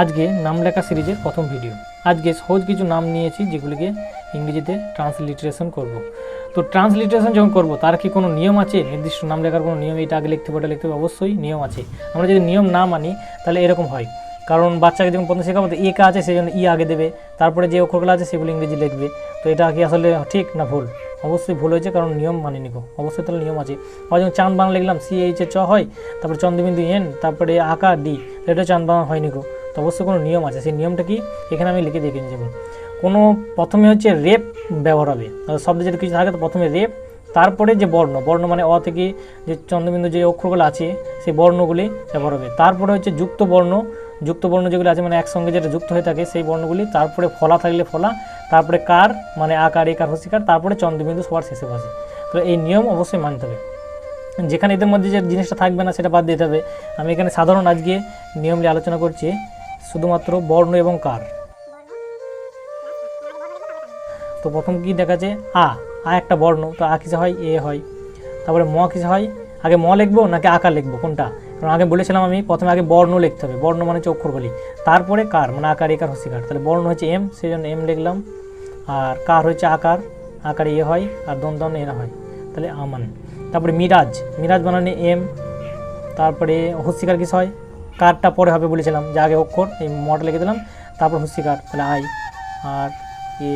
আজকে নাম লেখা সিরিজের প্রথম ভিডিও। আজকে সহজ কিছু নাম নিয়েছি যেগুলিকে ইংরেজিতে ট্রান্সলিটারেশন করব। তো ট্রান্সলিটারেশন যখন করব, তার কি কোনো নিয়ম আছে? নির্দিষ্ট নাম লেখার কোনো নিয়ম, এটা আগে লিখতে ওটা লিখতে হবে, অবশ্যই নিয়ম আছে। আমরা যদি নিয়ম না মানি, তাহলে এরকম হয়। কারণ বাচ্চাকে যখন প্রথম শেখাবো, তো এ একা আছে, সেই জন্য ই আগে দেবে। তারপরে যে অক্ষরগুলো আছে, সেগুলো ইংরেজি লিখবে। তো এটা কি আসলে ঠিক না ভুল? অবশ্যই ভুল হয়েছে, কারণ নিয়ম মানিনি গো অবশ্যই তাহলে নিয়ম আছে। আবার যখন চাঁদ বাংলা লিখলাম সি এইচ এ চ হয়, তারপরে চন্দ্রবিন্দু এন তারপরে আঁকা ডি এটা চাঁদ বাংলা হয়নি গো তো অবশ্যই কোনো নিয়ম আছে। সেই নিয়মটা কি? এখানে আমি লিখে দেখে যাব কোনো প্রথমে হচ্ছে রেপ ব্যবহার হবে। শব্দে যদি কিছু থাকে, তো প্রথমে রেপ, তারপরে যে বর্ণ বর্ণ মানে অ থেকে যে চন্দ্রবিন্দু যে অক্ষরগুলো আছে, সেই বর্ণগুলি ব্যবহার হবে। তারপরে হচ্ছে যুক্ত বর্ণ যুক্ত বর্ণ যেগুলো আছে মানে একসঙ্গে যেটা যুক্ত হয়ে থাকে, সেই বর্ণগুলি, তারপরে ফলা থাকলে ফলা, তারপরে কার মানে আকার একার হসিকার তারপরে চন্দ্রবিন্দু সবার শেষে বসে। তো এই নিয়ম অবশ্যই মানতে হবে। যেখানে এদের মধ্যে যে জিনিসটা থাকবে না, সেটা বাদ দিতে হবে। আমি এখানে সাধারণ আজকে নিয়ম নিয়ে আলোচনা করছি। শুধুমাত্র বর্ণ এবং কার? তো প্রথম কি দেখাচ্ছে আ আ একটা বর্ণ, তো আ কিসে হয়? এ হয়। তারপরে ম কিসে হয়? আগে ম লিখব নাকি আকার লিখব? কোনটা? কারণ আগে বলেছিলাম আমি, প্রথমে আগে বর্ণ লিখতে হবে। বর্ণ মানে হচ্ছে বলি। তারপরে কার? মানে আকার একার হসিকার তাহলে বর্ণ হচ্ছে এম, সেই জন্য এম লিখলাম। আর কার হচ্ছে আকার? আকার, এ হয়। আর দন দন এরা হয়। তাহলে আমান। তারপরে মিরাজ। মিরাজ বানানে এম। তারপরে হস্যিকার কিস হয়? কারটা পরে হবে বলেছিলাম যে আগে অক্ষর এই মটা লিখে দিলাম তারপর হস্যিকার তাহলে আই আর এ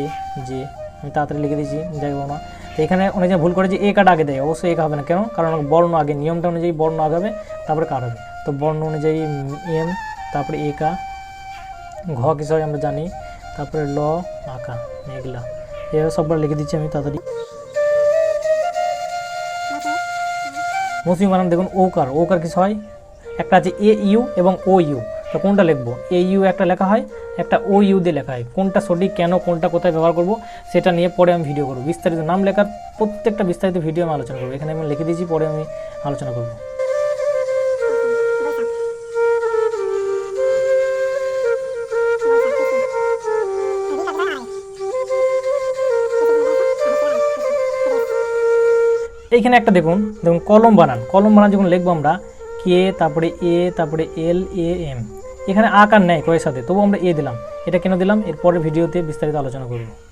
যে আমি তাড়াতাড়ি লিখে দিয়েছি দেখব না তো এখানে অনেকে ভুল করে যে এ কার্ড আগে দেয় অবশ্যই এ হবে না। কেন? কারণ বর্ণ আগে নিয়মটা অনুযায়ী বর্ণ আগে হবে তারপরে কার হবে। তো বর্ণ অনুযায়ী এম তারপরে এ কা ঘ কিস হয় আমরা জানি তারপরে ল আঁকা এগুলা এভাবে সববার লিখে দিচ্ছি আমি তাড়াতাড়ি। মুসলিম বানান দেখুন ওকার ওকার কিছু হয় একটা আছে এ, ইউ এবং ও, ইউ। তো কোনটা লিখব? এ, ইউ একটা লেখা হয়, একটা ও, ইউ দিয়ে লেখা হয়। কোনটা সঠিক, কেন, কোনটা কোথায় ব্যবহার করব, সেটা নিয়ে পরে আমি ভিডিও করব। বিস্তারিত নাম লেখার প্রত্যেকটা বিস্তারিত ভিডিও আমি আলোচনা করব। এখানে আমি লিখে দিয়েছি, পরে আমি আলোচনা করব। এইখানে একটা দেখুন দেখুন, কলম বানান। কলম বানান যখন লিখব আমরা কে, তারপরে এ, তারপরে এল, এ, এম। এখানে আকার নেয় কয়ের সাথে। তবু আমরা এ দিলাম। এটা কেন দিলাম? এরপরের ভিডিওতে বিস্তারিত আলোচনা করব।